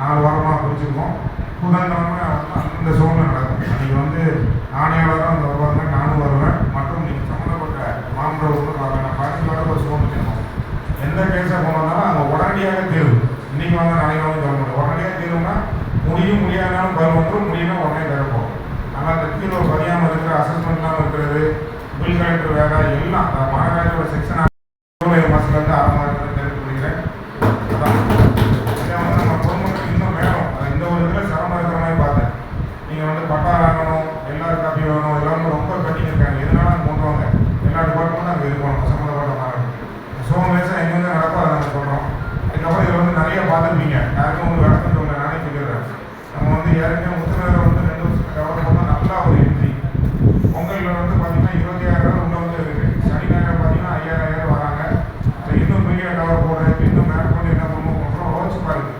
நாலு வாரமாக பிரிச்சிருக்கோம் புதன்கிழமை அந்த சோனில் நடக்கும். அன்றைக்கி வந்து ஆணையாளராக அந்த வருவாங்க நானும் வருவேன். மற்றும் நீங்கள் சம்மந்தப்பட்ட மாமன்றவர்களும் வரவேன் பதினஞ்சோட ஒரு சோன் வச்சிருக்கோம் எந்த கேஸாக போனாலும் அங்கே உடனடியாக தீர்வு. இன்றைக்கி வந்து நாளைக்கு வந்து தர முடியும் உடனடியாக தீர்வுனா முடியும் முடியாதாலும் பதில் முடியும்னா உடனே திறப்போம் ஆனால் அந்த கீழே பதியாமல் இருக்கிற அசஸ்மெண்ட்லாம் இருக்கிறது பில் கலெக்டர் வேலை எல்லாம் அந்த மாநகராட்சியோட செக்ஷன் மாதத்துலேருந்து ஆரம்பம் இருக்கிறது தெரிவித்து கொள்கிறேன் அதான் இதை வந்து நம்ம பொதுமக்கள் இன்னும் வேணும் அது இந்த ஒரு இதில் சிரமம் இருக்கிற மாதிரி பார்த்தேன் நீங்கள் வந்து பட்டா வாங்கணும் எல்லாரும் காப்பி வேணும் எல்லாரும் ரொம்ப கட்டிங்க இருக்காங்க எதனால அங்கே கொண்டு வாங்க எல்லா டிபார்ட்மெண்ட்டும் அங்கே இருக்கணும் சம்மந்தப்பட்ட மாதிரி சோமேசம் எங்கெங்க நடக்கோ அதை நாங்கள் சொல்கிறோம் இதுக்கப்புறம் இதில் வந்து நிறைய பார்த்துருப்பீங்க. யாருக்கும் வந்து விளக்கம் சொல்ல நானே சொல்லிடுறேன். நம்ம வந்து ஏற்கனவே முத்துநகரை வந்து ரெண்டு வருஷத்துக்கு டெவலப் பண்ணால் நல்லா ஒரு என்ட்ரி பொங்கலில் வந்து பார்த்தீங்கன்னா இருபத்தி ஆயிரம் உள்ள வந்து இருக்குது சனி ஞாயிறு பார்த்தீங்கன்னா ஐயாயிரம் வராங்க. அது இன்னும் பெரிய கவர் போடுறதுக்கு இன்னும் மேப் பண்ணி என்ன பண்ணுவோம் அப்புறம் ரோஸ் பார்க்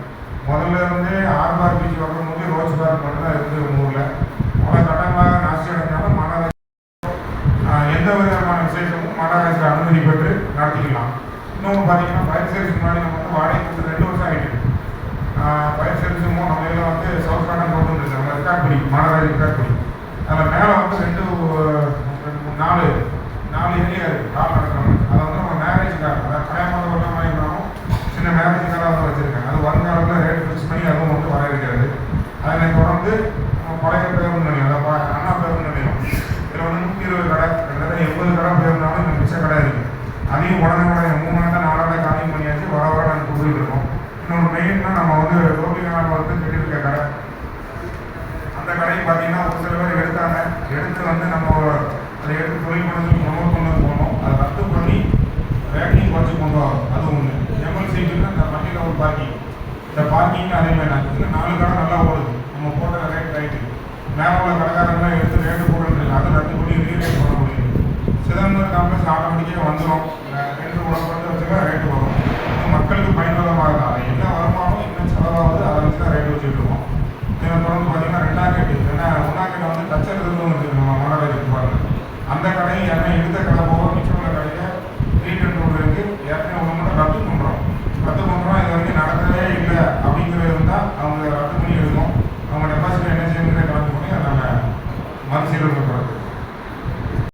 முதல்ல இருந்தே ஆர்பார் பீச் வரணும் ரோஸ் பார்க் மட்டும் தான் இருக்குது உங்கள் ஊரில். பல கட்டமாக நாசி அடைஞ்சாலும் மாநகராட்சி எந்த விதமான விசேஷமும் மாநகராட்சி அனுமதி பெற்று நடத்திக்கலாம். இன்னொன்று பார்த்தீங்கன்னா ஃபயர் சர்வீஸ் முன்னாடி நம்ம வந்து வாடகை கொடுத்து ரெண்டு வருஷம் ஆகிட்டு ஃபயர் சர்வீஸும் நம்ம இதில் வந்து சவுத் கார்டன் கொண்டு வந்துருக்கு நம்ம ரெக்கார்ட் பண்ணி மாநகராட்சி அதில் மேலே வந்து ரெண்டு ரெண்டு மூணு நாலு நாலு ஏரியா இருக்குது கால் நடக்கிறாங்க அதை வந்து நம்ம மேரேஜ்க்காக அதாவது கல்யாணம் பண்ண மாதிரி இருந்தாலும் சின்ன மேரேஜுக்காக வந்து வச்சுருக்காங்க. அது வருங்காலத்தில் ரேட் ஃபிக்ஸ் பண்ணி அதுவும் வந்து வர இருக்கிறது அதனை தொடர்ந்து நம்ம பழைய பேருந்து நிலையம் அதாவது அண்ணா பேருந்து நிலையம். இதில் வந்து நூற்றி இருபது கடை கிட்டத்தட்ட எண்பது கடை போயிருந்தாலும் இன்னும் மிச்ச கடை இருக்குது அதையும் உடனே உடனே மூணு நாள் நாலு நாள் காலிங் பண்ணியாச்சு வர வர நாங்கள் கொடுத்துட்டு இருக்கோம் பார்த்தீங்கன்னா நம்ம வந்து கோபிநாத் வந்து கட்டியிருக்க கடை. அந்த கடையை பார்த்தீங்கன்னா ஒரு சில பேர் எடுத்தாங்க. எடுத்து வந்து நம்ம அதை எடுத்து தொழில் பண்ணி ப்ரொமோட் பண்ண போனோம். அதை ரத்து பண்ணி ரேட்டிங் குறைச்சி கொண்டு வரோம். அது ஒன்று எம்எல்சிக்கு அந்த வண்டியில் ஒரு பார்க்கிங் இந்த பார்க்கிங் அதே மாதிரி நான் நாலு கடை நல்லா ஓடுது. நம்ம போட்ட ரேட் ரைட்டு மேலே உள்ள கடைக்காரங்களாம் எடுத்து ரேட்டு போடுறது அதை ரத்து பண்ணி ரீரேட் பண்ண முடியும் சிதம்பரம் காம்ப்ளெக்ஸ் ஆட்டோமேட்டிக்காக வந்துடும் அப்புறம் பார்த்தீங்கன்னா ரெண்டாம் கேட்டு ஏன்னா ஒன்றாம் கேட்டு வந்து டச்சர் தச்சர்லேருந்து வந்துருக்கு நம்ம மகாராஜுக்கு பாருங்க. அந்த கடையும் யாருமே எடுத்த கடை போக மிச்சமுள்ள கடையில் ரீட்டன் ரோடு இருக்குது ஏற்கனவே ஒன்று மட்டும் ரத்து பண்ணுறோம் ரத்து பண்ணுறோம் இது வரைக்கும் நடக்கவே இல்லை அப்படிங்கிறது இருந்தால் அவங்க ரத்து பண்ணி எழுதும் அவங்க டெபாசிட் என்ன செய்யணுங்கிற கலந்து பண்ணி அதை நாங்கள் மறுசீரமைப்பு